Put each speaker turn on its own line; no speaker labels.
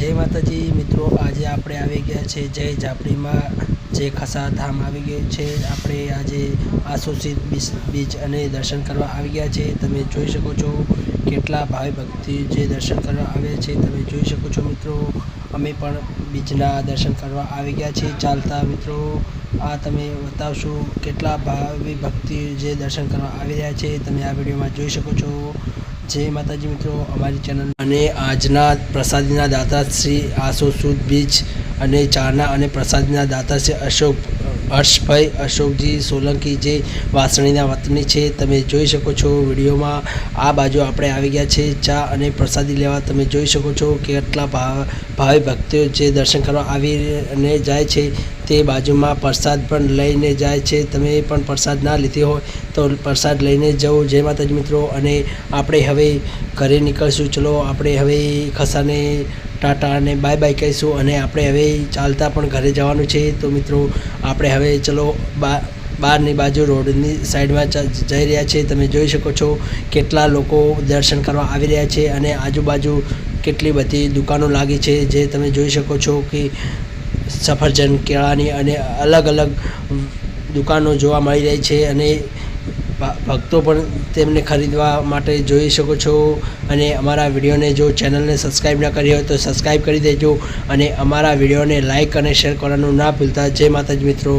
જય માતાજી. મિત્રો, આજે આપણે આવી ગયા છે જય ઝાપડીમાં. જે ખસા ધામ આવી ગયું છે. આપણે આજે આસોસિત બીચ અને દર્શન કરવા આવી ગયા છે. તમે જોઈ શકો છો કેટલા ભાવિ ભક્તિ જે દર્શન કરવા આવ્યા છે. તમે જોઈ શકો છો મિત્રો, અમે પણ બીચના દર્શન કરવા આવી ગયા છીએ. ચાલતા મિત્રો, આ તમે બતાવશો કેટલા ભાવિ ભક્તિ જે દર્શન કરવા આવી રહ્યા છે. તમે આ વિડીયોમાં જોઈ શકો છો. જય માતાજી મિત્રો, અમારી ચેનલ અને આજના પ્રસાદીના દાતા શ્રી આસો સુદ બીજ અને ચાના અને પ્રસાદીના દાતા શ્રી અશોક, હર્ષભાઈ અશોકજી સોલંકી જે વાસણીના વતની છે, તમે જોઈ શકો છો વિડીયોમાં. આ બાજુ આપણે આવી ગયા છે ચા અને પ્રસાદી લેવા. તમે જોઈ શકો છો કે કેટલા ભાવ ભક્તિઓ જે દર્શન કરવા આવીને જાય છે. તે બાજુમાં પ્રસાદ પણ લઈને જાય છે. તમે પણ પ્રસાદ ના લીધી હોય તો પ્રસાદ લઈને જવું જય માતાજી મિત્રો. અને આપણે હવે ઘરે નીકળશું. ચલો, આપણે હવે ખસાને ટાટા અને બાય બાય કહીશું અને આપણે હવે ચાલતા પણ ઘરે જવાનું છે. તો મિત્રો, આપણે હવે ચલો, બા, બહારની બાજુ રોડની સાઈડમાં જઈ રહ્યા છે. તમે જોઈ શકો છો કેટલા લોકો દર્શન કરવા આવી રહ્યા છે અને આજુબાજુ કેટલી બધી દુકાનો લાગી છે. જે તમે જોઈ શકો છો કે સફરજન, કેળાની અને અલગ અલગ દુકાનો જોવા મળી રહી છે અને ભક્તો પણ તેમને ખરીદવા માટે જોઈ શકો છો અને અમારા વિડીયોને જો ચેનલને સબસ્ક્રાઈબ ન કરી હોય તો સબસ્ક્રાઈબ કરી દેજો અને અમારા વિડીયોને લાઇક અને શેર કરવાનું ના ભૂલતા. જય માતાજી મિત્રો.